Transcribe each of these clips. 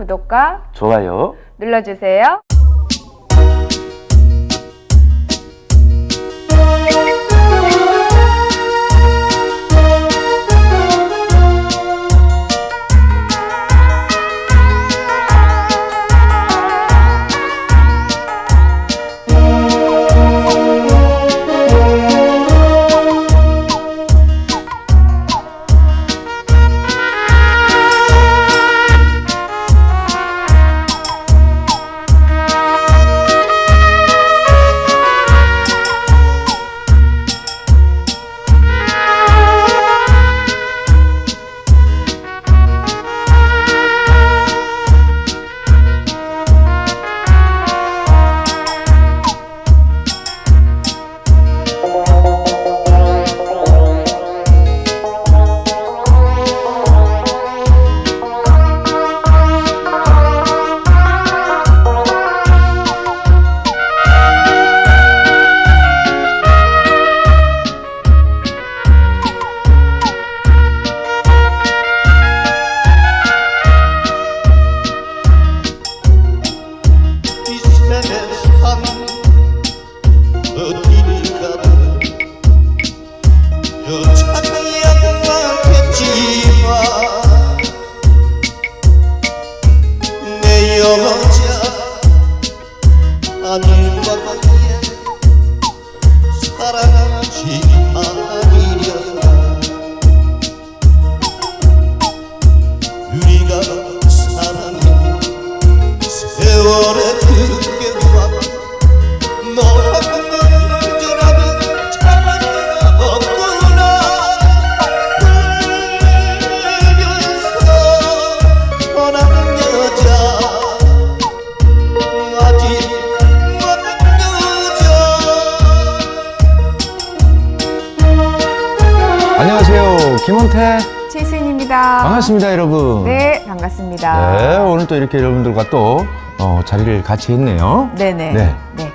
구독과 좋아요. 눌러주세요. 여 김원태. 최수인입니다. 반갑습니다, 여러분. 네, 반갑습니다. 네, 오늘 또 이렇게 여러분들과 또 어, 자리를 같이 했네요. 네네. 네. 네.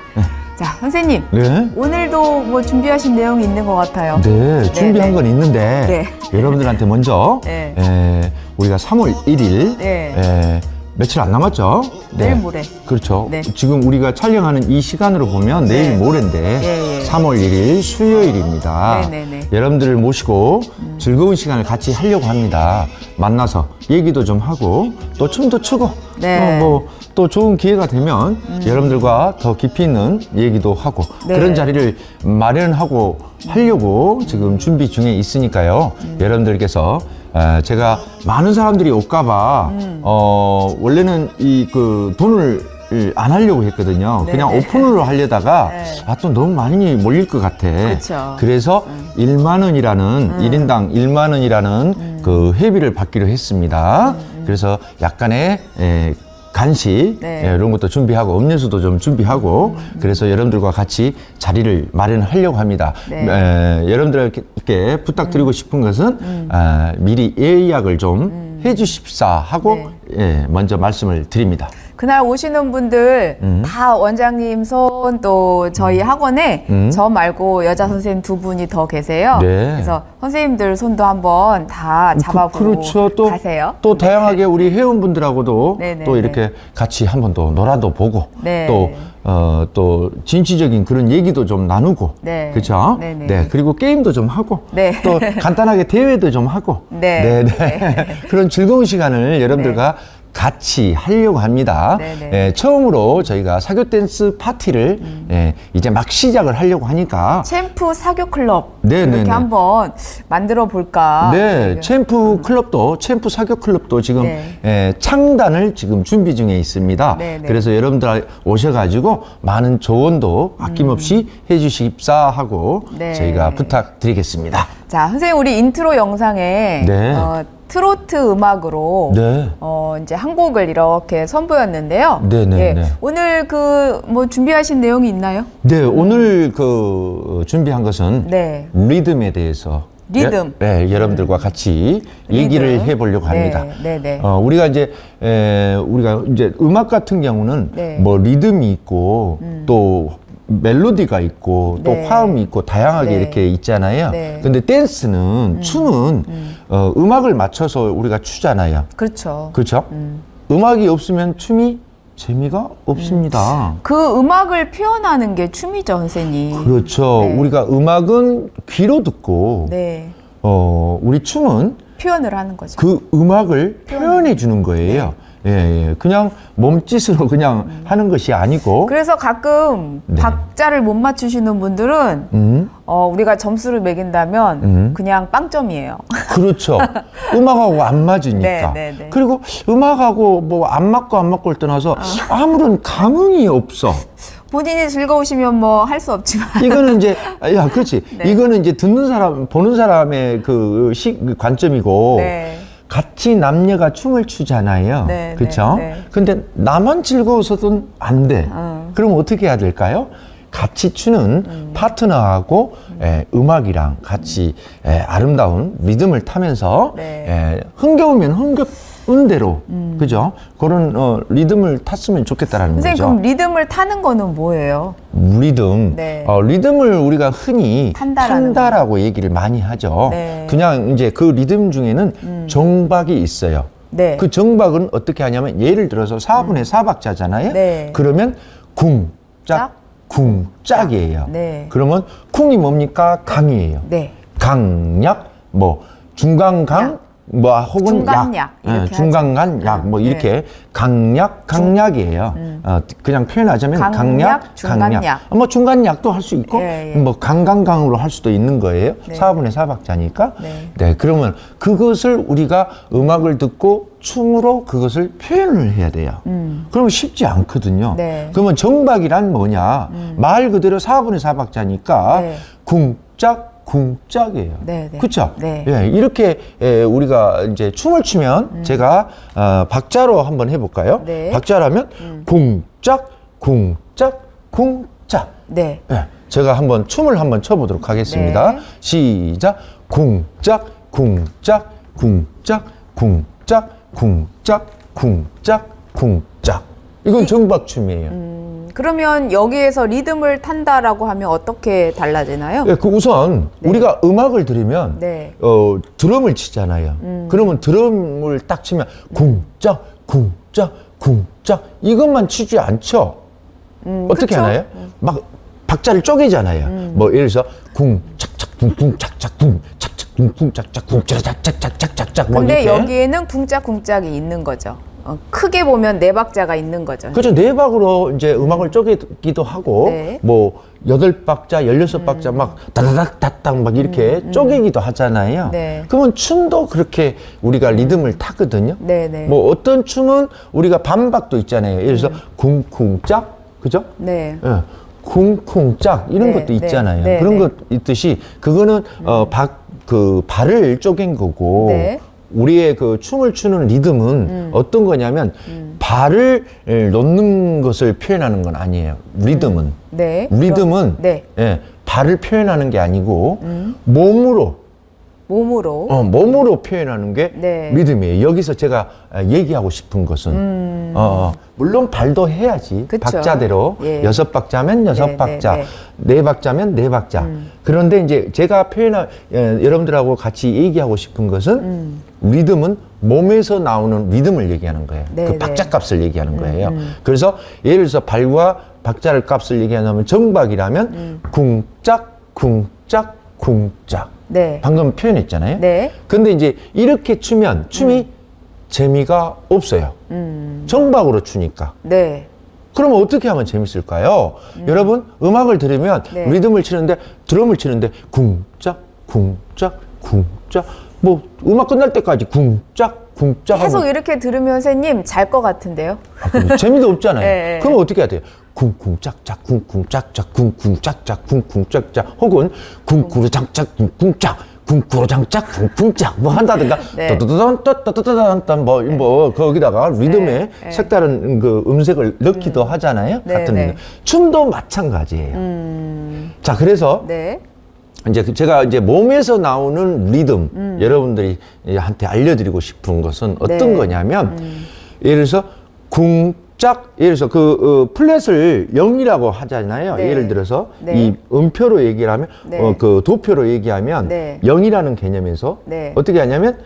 자, 선생님. 네. 오늘도 뭐 준비하신 내용이 있는 것 같아요. 네, 준비한 네. 건 있는데 여러분들한테 먼저 네. 에, 우리가 3월 1일 네. 에, 며칠 안 남았죠? 내일 모레. 그렇죠. 네. 지금 우리가 촬영하는 이 시간으로 보면 내일 네. 모레인데 예, 예. 3월 1일 수요일입니다. 네, 네, 네. 여러분들을 모시고 즐거운 시간을 같이 하려고 합니다. 만나서 얘기도 좀 하고 또 춤도 추고 네. 음. 어, 뭐또 좋은 기회가 되면 여러분들과 더 깊이 있는 얘기도 하고 네. 그런 자리를 마련하고 하려고 지금 준비 중에 있으니까요. 음. 여러분들께서 에, 제가 많은 사람들이 올까봐 음. 어 원래는 이 그 돈을 안 하려고 했거든요. 네, 그냥 네. 오픈으로 하려다가 네. 아또 너무 많이 몰릴 것 같아. 그쵸. 그래서 음. 1만 원이라는 일 1인당 1만 원이라는 그 회비를 받기로 했습니다. 그래서 약간의 에, 간식 음, 네. 예, 이런 것도 준비하고 음료수도 좀 준비하고 그래서 여러분들과 같이 자리를 마련하려고 합니다. 네. 에, 여러분들께 부탁드리고 싶은 것은 아, 미리 예약을 좀 해주십사 하고 네. 예, 먼저 말씀을 드립니다. 그날 오시는 분들 음. 다 원장님 손 또 저희 학원에 음. 저 말고 여자 선생님 두 분이 더 계세요. 네. 그래서 선생님들 손도 한번 다 잡아보고 그, 그렇죠. 또, 가세요. 또 다양하게 우리 회원분들하고도 네, 네, 또 네. 이렇게 같이 한번 또 놀아도 보고 네. 또, 어, 또 진취적인 그런 얘기도 좀 나누고 네. 그렇죠? 네, 네. 그리고 게임도 좀 하고 네. 또 간단하게 대회도 좀 하고 네. 네. 그런 즐거운 시간을 여러분들과 같이 하려고 합니다. 네, 네. 예, 처음으로 저희가 사교 댄스 파티를 음. 예, 이제 막 시작을 하려고 하니까 챔프 사교 클럽 네, 이렇게 네, 네. 한번 만들어 볼까. 네, 챔프 클럽도 챔프 사교 클럽도 지금 네. 예, 창단을 지금 준비 중에 있습니다. 네, 네. 그래서 여러분들 오셔가지고 많은 조언도 아낌없이 해주십사 하고 음. 네. 저희가 부탁드리겠습니다. 자, 선생님 우리 인트로 영상에 네. 어, 트로트 음악으로 네. 어, 이제 한 곡을 이렇게 선보였는데요. 네, 네, 예, 네. 오늘 그 뭐 준비하신 내용이 있나요? 네, 오늘 그 준비한 것은 네. 리듬에 대해서 리듬. 예, 네, 여러분들과 같이 얘기를 리듬. 해보려고 네, 합니다. 네, 네. 어, 우리가 이제 에, 우리가 이제 음악 같은 경우는 네. 뭐 리듬이 있고 또 멜로디가 있고 또 네. 화음이 있고 다양하게 네. 이렇게 있잖아요. 네. 근데 댄스는 춤은 어, 음악을 맞춰서 우리가 추잖아요. 그렇죠. 그렇죠? 음악이 없으면 춤이 재미가 없습니다. 그 음악을 표현하는 게 춤이죠, 선생님. 그렇죠. 네. 우리가 음악은 귀로 듣고 네. 어, 우리 춤은 표현을 하는 거죠. 그 음악을 표현해 주는 거예요. 예, 예. 그냥 몸짓으로 그냥 하는 것이 아니고 그래서 가끔 네. 박자를 못 맞추시는 분들은 음, 어, 우리가 점수를 매긴다면 음. 그냥 빵점이에요. 그렇죠. 음악하고 안 맞으니까. 네, 네, 네. 그리고 음악하고 뭐 안 맞고 안 맞고를 떠나서 아무런 감흥이 없어. 본인이 즐거우시면 뭐 할 수 없지만. 이거는 이제 야 그렇지. 네. 이거는 이제 듣는 사람 보는 사람의 그 시, 그 관점이고 네. 같이 남녀가 춤을 추잖아요. 네, 그렇죠? 네, 네. 근데 나만 즐거워서는 안 돼. 음. 그럼 어떻게 해야 될까요? 같이 추는 파트너하고 예, 음악이랑 같이 예, 아름다운 리듬을 타면서 네. 예, 흥겨우면 흥겨 운 대로 그죠? 그런 어, 리듬을 탔으면 좋겠다라는 음. 선생님, 거죠. 그럼 리듬을 타는 거는 뭐예요? 리듬. 네. 어, 리듬을 우리가 흔히 탄다라는 탄다라고 얘기를 많이 하죠. 네. 음. 그냥 이제 그 리듬 중에는 정박이 있어요. 네. 그 정박은 어떻게 하냐면 예를 들어서 4분의 4박자잖아요. 네. 그러면 쿵, 짝, 짝, 쿵, 짝이에요. 네. 그러면 쿵이 뭡니까? 강이에요. 네. 강약, 뭐 중간강, 약. 뭐 혹은 중간약, 약, 이렇게 예. 중간간 약, 뭐 네. 이렇게 강약, 강약이에요. 어, 그냥 표현하자면 강약, 강약, 중간약. 강약. 어, 뭐 중간약도 할 수 있고, 예, 예. 뭐 강강강으로 할 수도 있는 거예요. 네. 사 4분의 4박자니까. 네. 네, 그러면 그것을 우리가 음악을 듣고 춤으로 그것을 표현을 해야 돼요. 그러면 쉽지 않거든요. 음. 네. 음. 그러면 정박이란 뭐냐? 말 그대로 4분의 4박자니까 네. 궁짝, 궁짝이에요. 네, 네. 그렇죠? 네. 예, 이렇게 예, 우리가 이제 춤을 추면 제가 어, 박자로 한번 해볼까요? 음. 네. 박자라면 궁짝, 궁짝, 궁짝. 네. 예, 제가 한번 춤을 한번 춰보도록 하겠습니다. 네. 시작. 궁짝, 궁짝, 궁짝, 궁짝, 궁짝, 궁짝, 궁짝. 이건 정박춤이에요. 음, 그러면 여기에서 리듬을 탄다라고 하면 어떻게 달라지나요? 예, 그 우선 우리가 음악을 들으면 네. 어, 드럼을 치잖아요. 그러면 드럼을 딱 치면 궁짝, 궁짝, 궁짝 이것만 치지 않죠. 음, 어떻게 그쵸? 하나요? 막 박자를 쪼개잖아요. 뭐 예를 들어서 궁 착착 쿵쿵 착착 궁 착착 쿵쿵 착착 궁 착착착착착착착 뭐 근데. 여기에는 궁짝궁짝이 있는 거죠. 어, 크게 보면 네 박자가 있는 거죠. 그렇죠. 네 박으로 이제 음악을 쪼개기도 하고, 네. 뭐, 여덟 박자, 열여섯 박자 막 다다닥 다닥 막 이렇게 쪼개기도 하잖아요. 네. 그러면 춤도 그렇게 우리가 리듬을 타거든요. 네, 네. 뭐 어떤 춤은 우리가 반박도 있잖아요. 예를 들어서 쿵쿵짝, 그죠? 네. 예. 쿵쿵짝 이런 네, 것도 네, 있잖아요. 네, 그런 네. 것 있듯이 그거는 어, 박, 그 발을 쪼갠 거고 네. 우리의 그 춤을 추는 리듬은 음. 어떤 거냐면 발을 예, 놓는 것을 표현하는 건 아니에요. 리듬은 네. 리듬은 네. 음. 예, 발을 표현하는 게 아니고 몸으로 몸으로. 어, 몸으로 표현하는 게 네. 리듬이에요. 여기서 제가 아, 얘기하고 싶은 것은 어, 어, 물론 발도 해야지 음. 그쵸. 박자대로 예. 여섯 박자면 여섯 네, 박자, 네, 네. 네, 박자면 네 박자. 그런데 이제 제가 표현 예, 여러분들하고 같이 얘기하고 싶은 것은 음. 리듬은 몸에서 나오는 리듬을 얘기하는 거예요. 네, 그 네. 박자 값을 얘기하는 거예요. 그래서 예를 들어서 발과 박자를 값을 얘기하자면 정박이라면 음. 쿵짝 쿵짝 쿵짝. 네. 방금 표현했잖아요. 네. 근데 이제 이렇게 추면 춤이 재미가 없어요. 정박으로 추니까. 네. 그러면 어떻게 하면 재밌을까요? 여러분 음악을 들으면 네. 리듬을 치는데 드럼을 치는데 쿵짝 쿵짝 쿵짝 뭐 음악 끝날 때까지 쿵짝 쿵짝 계속 하면 이렇게 들으면 선생님 잘 것 같은데요. 아, 그럼 재미도 없잖아요. 네, 네. 그럼 어떻게 해야 돼요? 쿵쿵짝짝 쿵쿵짝짝 쿵쿵짝짝 쿵쿵짝짝 혹은 쿵쿠르장짝 쿵쿵짝 쿵쿠르장짝 쿵쿵짝 뭐 한다든가 네. 또또또단 뭐뭐 거기다가 리듬에 네, 네. 색다른 그 음색을 넣기도 하잖아요. 네, 같은 네. 춤도 마찬가지예요. 음. 자 그래서 네. 이제 그 제가 이제 몸에서 나오는 리듬 여러분들이 한테 알려드리고 싶은 것은 어떤 음. 네. 거냐면 예를 들어서 궁 짝 예를 들어서 그 어, 플랫을 0이라고 하잖아요. 네. 예를 들어서 네. 이 음표로 얘기를 하면 네. 어, 그 도표로 얘기하면 네. 0이라는 개념에서 네. 어떻게 하냐면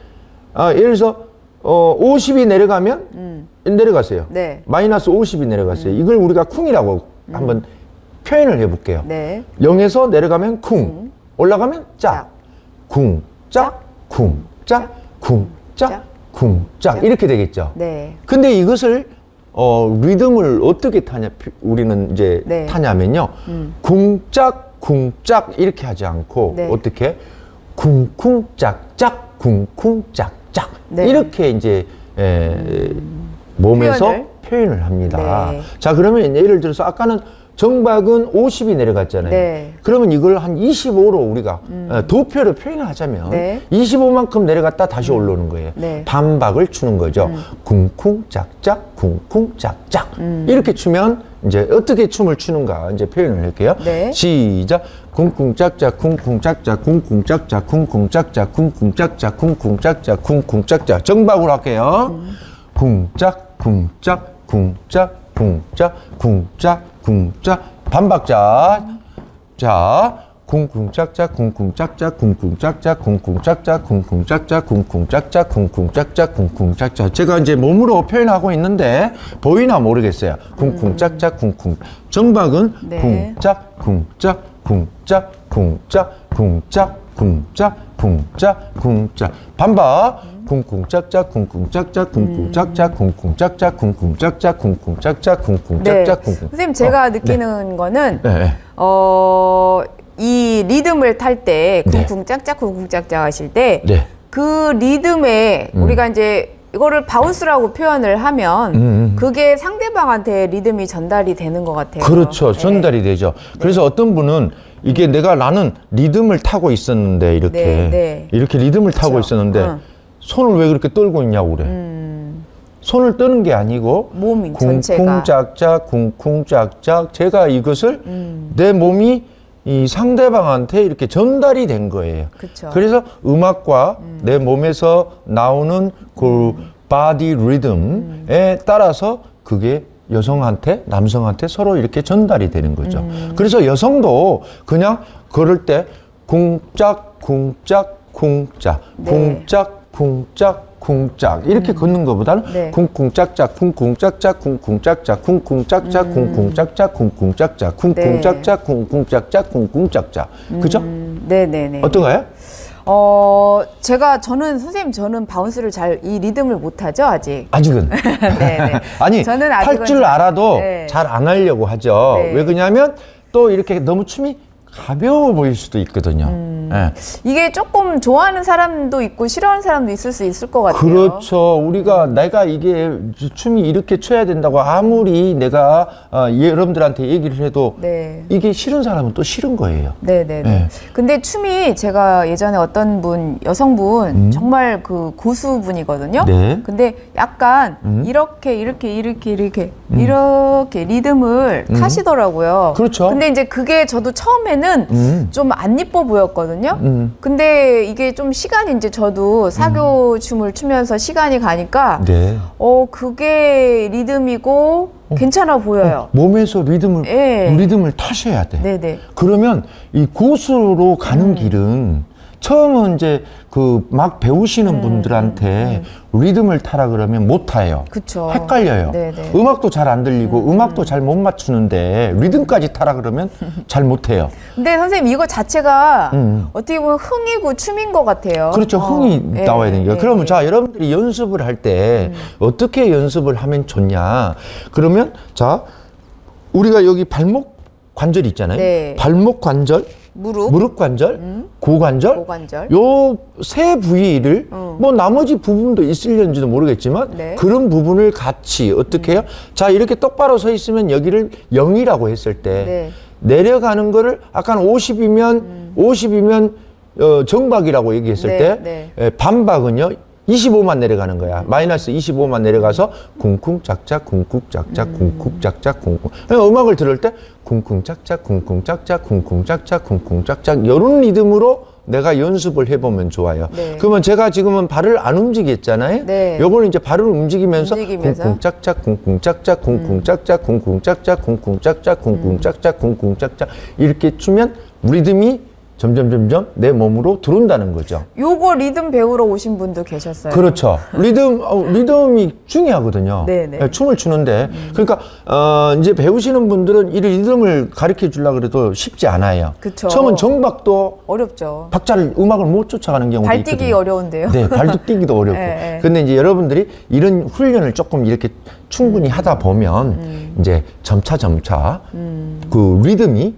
아, 예를 들어서 어 50이 내려가면 내려갔어요. 네. 마이너스 50이 내려갔어요. 이걸 우리가 쿵이라고 한번 표현을 해볼게요. 네. 0에서 내려가면 쿵, 올라가면 짝, 쿵, 짝, 쿵, 짝, 쿵, 짝, 짝, 쿵, 짝 이렇게 되겠죠. 네. 근데 이것을 어 리듬을 어떻게 타냐 우리는 이제 네. 타냐면요. 쿵짝 쿵짝 이렇게 하지 않고 네. 어떻게 쿵쿵짝짝 쿵쿵짝짝 네. 이렇게 이제 에, 몸에서 표현을? 표현을 합니다. 네. 자 그러면 예를 들어서 아까는 정박은 50이 내려갔잖아요. 네. 음. 그러면 이걸 한 25로 우리가 어, 도표로 표현을 하자면 네. 25만큼 내려갔다 다시 올라오는 거예요. 네. 반박을 추는 거죠. 쿵쿵짝짝, 쿵쿵짝짝. 이렇게 추면 이제 어떻게 춤을 추는가 이제 표현을 할게요. 네. 시작. 쿵쿵짝짝, 쿵쿵짝짝, 쿵쿵짝짝, 쿵쿵짝짝, 쿵쿵짝짝, 쿵쿵짝짝, 쿵쿵짝짝. 정박으로 할게요. 쿵짝, 쿵짝, 쿵짝, 쿵짝, 쿵짝, 쿵짝. 반박자. 자, 쿵쿵짝짝, 쿵쿵짝짝, 쿵쿵짝짝, 쿵쿵짝짝, 쿵쿵짝짝, 쿵쿵짝짝, 쿵쿵짝짝, 쿵쿵짝짝. 제가 이제 몸으로 표현하고 있는데 보이나 모르겠어요. 쿵쿵짝짝, 쿵쿵. 정박은 네. 쿵짝, 쿵짝, 쿵짝, 쿵짝, 쿵짝, 쿵짝, 쿵짝, 쿵짝. 반박. 쿵쿵짝짝, 쿵쿵짝짝, 쿵쿵짝짝, 쿵쿵짝짝, 쿵쿵짝짝, 쿵쿵짝짝, 네. 쿵쿵짝짝, 쿵쿵. 선생님 제가 어, 느끼는 거는 네. 네. 어, 이 리듬을 탈 때 네. 쿵쿵 짝짝 쿵쿵 짝짝 하실 때 네. 그 리듬에 우리가 이제 이거를 바운스라고 표현을 하면 음, 음. 그게 상대방한테 리듬이 전달이 되는 것 같아요. 그렇죠. 네. 전달이 되죠. 그래서 어떤 분은 이게 내가 나는 리듬을 타고 있었는데 이렇게 네, 네. 이렇게 리듬을 타고 그렇죠. 있었는데 응. 손을 왜 그렇게 떨고 있냐고 그래. 음, 손을 뜨는 게 아니고 몸 전체가. 쿵쿵짝짝 쿵쿵짝짝 제가 이것을 음. 내 몸이 이 상대방한테 이렇게 전달이 된 거예요. 그쵸. 그래서 음악과 내 몸에서 나오는 그 바디 리듬에 따라서 그게 여성한테 남성한테 서로 이렇게 전달이 되는 거죠. 음. 그래서 여성도 그냥 걸을 때 쿵짝 쿵짝 쿵짝 네. 쿵짝 쿵짝 쿵짝 이렇게 음. 걷는 것보다는 네. 쿵쿵짝짝 쿵쿵짝짝 쿵쿵짝짝 쿵쿵짝짝 음. 쿵쿵짝짝 쿵쿵짝짝 쿵쿵짝짝 네. 쿵쿵짝짝 쿵쿵짝짝 쿵쿵짝짝 그죠? 네네네. 어떤가요? 어, 제가 저는 선생님 저는 바운스를 잘 이 리듬을 못 하죠 아직. 아직은 네네. 아니 저는 할 아직은 줄 알아도 네. 잘 안 하려고 하죠. 네. 왜 그러냐면 또 이렇게 너무 춤이 가벼워 보일 수도 있거든요. 음. 예. 이게 조금 좋아하는 사람도 있고 싫어하는 사람도 있을 수 있을 것 같아요. 그렇죠. 우리가 내가 이게 춤이 이렇게 춰야 된다고 아무리 내가 어, 여러분들한테 얘기를 해도 네. 이게 싫은 사람은 또 싫은 거예요. 네네네. 네. 근데 춤이 제가 예전에 어떤 분, 여성분, 정말 그 고수분이거든요. 음. 네. 근데 약간 이렇게, 이렇게, 이렇게, 이렇게, 이렇게 리듬을 타시더라고요. 음. 그렇죠. 근데 이제 그게 저도 처음에는 음. 좀안 이뻐 보였거든요. 음. 근데 이게 좀 시간이 이제 저도 사교 춤을 추면서 시간이 가니까 네. 어, 그게 리듬이고 괜찮아 보여요. 몸에서 리듬을 예. 리듬을 타셔야 돼. 네네. 그러면 이 고수로 가는 음. 길은 처음은 이제 그 막 배우시는 음, 분들한테 리듬을 타라 그러면 못 타요. 그쵸. 헷갈려요. 네네. 음악도 잘 안 들리고 음. 악도 잘 못 맞추는데 리듬까지 타라 그러면 잘 못 해요. 근데 선생님 이거 자체가 음. 어떻게 보면 흥이고 춤인 것 같아요. 그렇죠. 어, 흥이 예, 나와야 되는 거예요. 예, 그러면 예. 자, 여러분들이 연습을 할때 음. 어떻게 연습을 하면 좋냐? 그러면 자, 우리가 여기 발목 관절 있잖아요. 네. 발목 관절, 무릎, 무릎 관절, 고관절, 고관절. 요 세 부위를 음. 뭐 나머지 부분도 있을는지도 모르겠지만 네. 그런 부분을 같이 어떻게 해요? 자 이렇게 똑바로 서 있으면 여기를 0이라고 했을 때 네. 내려가는 거를 아까는 50이면 50이면 어, 정박이라고 얘기했을 네, 때 네. 에, 반박은요 25만 내려가는 거야. 마이너스 25만 내려가서 쿵쿵 짝짝 쿵쿵 짝짝 쿵쿵 짝짝 쿵쿵. 그냥 음악을 들을 때 쿵쿵 짝짝 쿵쿵 짝짝 쿵쿵 짝짝 쿵쿵 짝짝 이런 리듬으로 내가 연습을 해보면 좋아요. 네. 그러면 제가 지금은 발을 안 움직였잖아요. 네. 요거는 이제 발을 움직이면서, 움직이면서. 쿵쿵 짝짝 쿵쿵 짝짝 쿵쿵 짝짝 쿵쿵 짝짝 쿵쿵 짝짝 쿵쿵 짝짝 쿵쿵 짝짝 이렇게 추면 리듬이 점점 점점 내 몸으로 들어온다는 거죠. 요거 리듬 배우러 오신 분도 계셨어요. 그렇죠. 리듬, 어, 리듬이 중요하거든요. 네네. 예, 춤을 추는데. 그러니까, 어, 이제 배우시는 분들은 이 리듬을 가르쳐 주려고 그래도 쉽지 않아요. 그쵸. 처음은 정박도 어렵죠. 박자를, 음악을 못 쫓아가는 경우도 발뛰기 있거든요. 어려운데요. 네, 발도 뛰기도 어렵고. 예, 예. 근데 이제 여러분들이 이런 훈련을 조금 이렇게 충분히 하다 보면 음. 이제 점차 점차 그 리듬이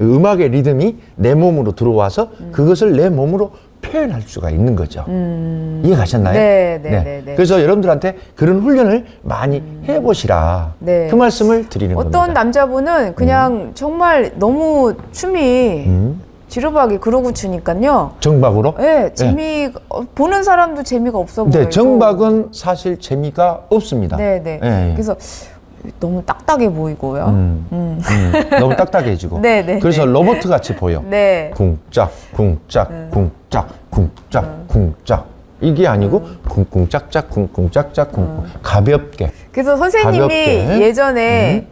음. 악의 리듬이 내 몸으로 들어와서 음. 그것을 내 몸으로 표현할 수가 있는 거죠. 이해가셨나요? 네, 네, 네, 네. 그래서 여러분들한테 그런 훈련을 많이 해보시라. 네. 그 말씀을 드리는 어떤 겁니다. 남자분은 그냥 정말 너무 춤이 음. 지루하게 그러고 추니까요. 정박으로? 네, 재미 어, 보는 사람도 재미가 없어 보여요. 네, 정박은 사실 재미가 없습니다. 네, 네. 예. 그래서 너무 딱딱해 보이고요. 음, 음, 너무 딱딱해지고. 네, 네, 그래서 네. 로봇 같이 보여. 네. 쿵짝, 쿵짝, 쿵짝, 쿵짝, 쿵짝. 이게 아니고 쿵쿵짝짝, 쿵쿵짝짝, 쿵쿵. 가볍게. 그래서 선생님이 가볍게. 예전에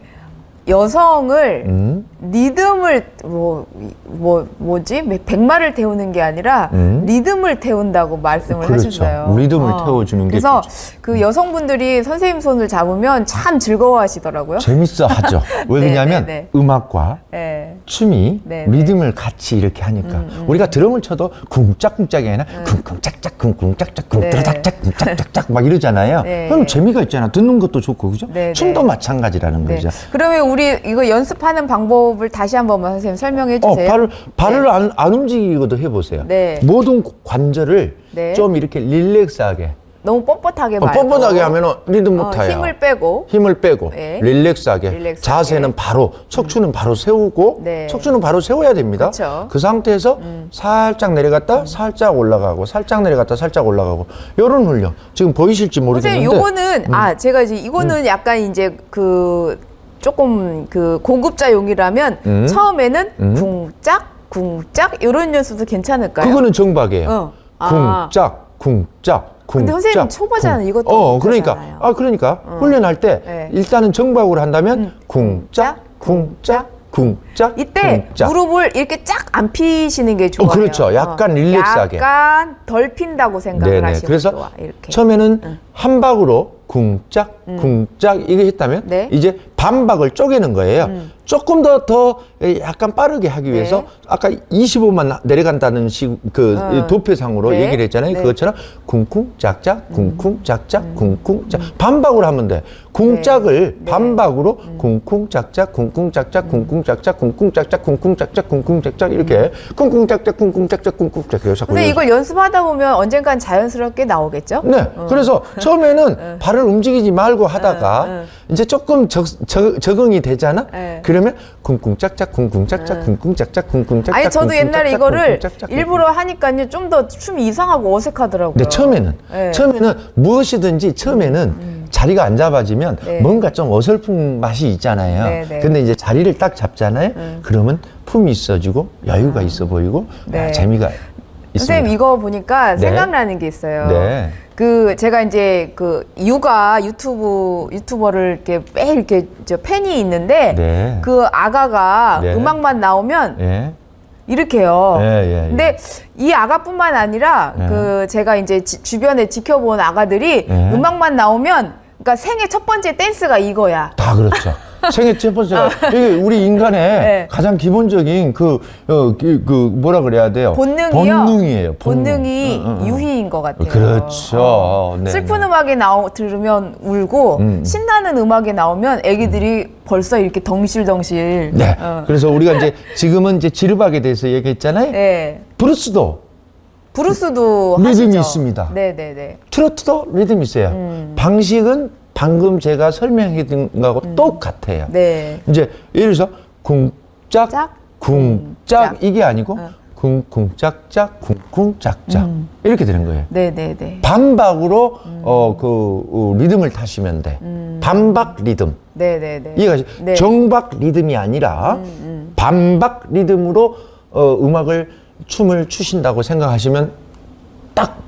여성을 음. 리듬을 뭐, 뭐 뭐지 백마를 태우는 게 아니라 음. 리듬을 태운다고 말씀을 그렇죠. 하셨어요. 어. 리듬을 태워주는 게 그래서 좋죠. 그 여성분들이 선생님 손을 잡으면 참 즐거워하시더라고요. 재밌어 하죠. 왜 네, 그러냐면 네, 음악과 네. 춤이 네, 리듬을 같이 이렇게 하니까 우리가 드럼을 쳐도 쿵짝쿵짝이 아니라 쿵쿵짝짝 쿵쿵짝짝 네. 쿵따라짝짝 쿵짝짝짝 막 이러잖아요. 네. 그럼 재미가 있잖아. 듣는 것도 좋고 그죠? 네, 춤도 네. 마찬가지라는 네. 거죠. 그러면 우리 이거 연습하는 방법을 다시 한 번만 선생님 설명해 어, 주세요. 발을 발을 안, 안 움직이고도 해보세요. 네. 모든 관절을 네. 좀 이렇게 릴렉스하게 너무 뻣뻣하게 어, 말고 뻣뻣하게 하면은 리듬 어, 못 타요. 힘을 빼고 힘을 빼고 네. 릴렉스하게, 릴렉스하게. 자세는 바로 척추는 바로 세우고 네. 척추는 바로 세워야 됩니다. 그쵸. 음. 그 상태에서 살짝 내려갔다 살짝 올라가고 살짝 내려갔다 살짝 올라가고 요런 훈련 지금 보이실지 모르겠는데 선생님 요거는 음. 아 제가 이제 이거는 약간 이제 그 조금 그 고급자용이라면 음. 처음에는 음. 궁짝 궁짝 이런 연습도 괜찮을까요? 그거는 정박이에요. 어. 아. 쿵짝 쿵짝 근데 선생님 초보자는 쿵. 이것도 어 못하잖아요. 그러니까 아 그러니까 훈련할 때 네. 일단은 정박으로 한다면 음. 쿵짝 쿵짝 쿵짝 이때 쿵짝. 무릎을 이렇게 쫙 안 피시는 게 좋아요. 어, 그렇죠. 약간 릴렉스하게. 약간 덜 핀다고 생각을 네네. 하시면 그래서 좋아. 이렇게. 처음에는 한 박으로 쿵짝 쿵짝 이게 했다면 네. 이제 반박을 쪼개는 거예요. 조금 더 더 약간 빠르게 하기 위해서 네. 아까 25만 내려간다는 식그 어. 도표상으로 네. 얘기를 했잖아요. 네. 그것처럼 쿵쿵 짝짝 쿵쿵 짝짝 쿵쿵 짝 반박으로 하면 돼. 쿵짝을 네. 반박으로 쿵쿵 짝짝 쿵쿵 짝짝 쿵쿵 짝짝 쿵쿵 짝짝 쿵쿵 짝짝 쿵쿵 짝짝 이렇게 쿵쿵 짝짝 쿵쿵 짝짝 쿵쿵 짝짝 자꾸 근데 이걸 연습하다 보면 언젠간 자연스럽게 나오겠죠? 네. 그래서 처음에는 발을 움직이지 말고 하다가 응, 이제 조금 적, 적, 적응이 되잖아? 네. 그러면 쿵쿵 짝짝 쿵쿵 짝짝 쿵쿵 짝짝 쿵쿵 짝짝 아니 저도 옛날에 이거를. 일부러 하니까요 좀 더 춤이 이상하고 어색하더라고요. 근데 처음에는 네. 처음에는 무엇이든지 처음에는 자리가 안 잡아지면 네. 뭔가 좀 어설픈 맛이 있잖아요. 네, 네. 근데 이제 자리를 딱 잡잖아요. 그러면 품이 있어지고 여유가 있어 보이고 네. 아, 재미가 있습니다. 선생님 이거 보니까 네. 생각나는 게 있어요. 네. 그 제가 이제 그 육아 유튜브 유튜버를 이렇게 매일 이렇게 저 팬이 있는데 네. 그 아가가 네. 음악만 나오면 예. 이렇게요. 예, 예, 예. 근데 이 아가뿐만 아니라 네. 그 제가 이제 지- 주변에 지켜본 아가들이 네. 음악만 나오면 그러니까 생애 첫 번째 댄스가 이거야. 다 그렇죠. 생애 첫 번째가 이게 우리 인간의 네. 가장 기본적인 그, 어, 그, 그 뭐라 그래야 돼요? 본능이요. 본능이에요. 본능. 본능이 응, 응, 응. 유희인 것 같아요. 그렇죠. 어. 네, 슬픈 네. 음악이 나오 들으면 울고 음. 신나는 음악이 나오면 애기들이 벌써 이렇게 덩실덩실. 네. 어. 그래서 우리가 이제 지금은 이제 지르박에 대해서 얘기했잖아요. 네. 브루스도 브루스도 리듬이 하시죠. 있습니다. 네네네. 트로트도 리듬이 있어요. 음. 방식은 방금 제가 설명해 드린 거하고 똑같아요. 음. 네. 이제 예를 들어서 쿵짝, 짝, 쿵짝 쿵짝. 이게 아니고 어. 쿵쿵짝짝, 쿵쿵짝짝 음. 이렇게 되는 거예요. 네네네. 반박으로 음. 어, 그 어, 리듬을 타시면 돼. 반박 리듬. 네네네. 네. 음, 정박 리듬이 아니라 반박 리듬으로 어, 음악을 춤을 추신다고 생각하시면 딱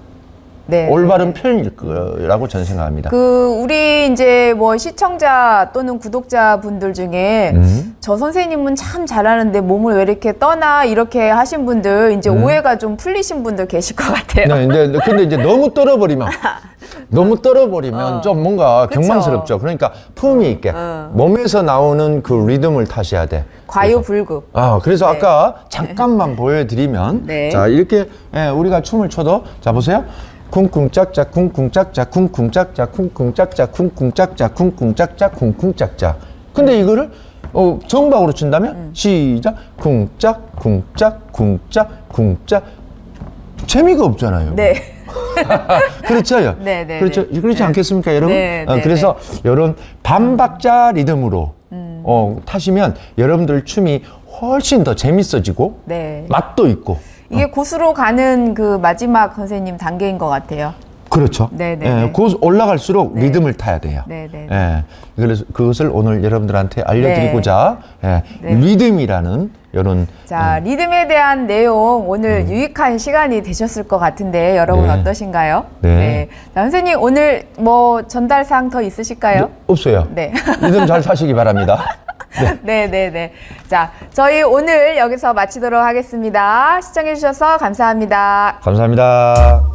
네, 올바른 표현일 거라고 저는 생각합니다. 그 우리 이제 뭐 시청자 또는 구독자 분들 중에 음. 저 선생님은 참 잘하는데 몸을 왜 이렇게 떠나 이렇게 하신 분들 이제 오해가 좀 풀리신 분들 계실 것 같아요. 음. 네, 근데, 근데 이제 너무 떨어버리면 너무 떨어버리면 좀 뭔가 그쵸. 경망스럽죠. 그러니까 품위 있게 어. 몸에서 나오는 그 리듬을 타셔야 돼. 과유불급. 아, 그래서 네. 아까 잠깐만 보여드리면 네. 자 이렇게 예, 우리가 춤을 춰도 자 보세요. 쿵쿵 짝짝 쿵쿵 짝짝 쿵쿵 짝짝 쿵쿵 짝짝 쿵쿵 짝짝 쿵쿵 짝짝 쿵쿵 짝짝. 근데 이거를 어, 정박으로 춘다면 음. 시작 쿵짝 쿵짝 쿵짝 쿵짝 재미가 없잖아요. 네. 그렇죠. 네, 네, 그렇죠. 네. 그렇지 네. 않겠습니까, 여러분? 네, 어, 네, 그래서 이런 반박자 리듬으로 어, 타시면 여러분들 춤이 훨씬 더 재밌어지고 네. 맛도 있고. 이게 고수로 가는 그 마지막 선생님 단계인 것 같아요. 그렇죠. 네, 네, 예, 네. 그 올라갈수록 리듬을 타야 돼요. 네, 네, 예, 그래서 그것을 오늘 여러분들한테 알려드리고자 예, 네. 리듬이라는 이런 자, 리듬에 대한 내용 오늘 유익한 시간이 되셨을 것 같은데 여러분 음. 네. 어떠신가요? 네. 자, 선생님 오늘 뭐 전달사항 더 있으실까요? 없어요. 네. 리듬 잘 타시기 바랍니다. 네, 네, 네. 자, 저희 오늘 여기서 마치도록 하겠습니다. 시청해 주셔서 감사합니다. 감사합니다.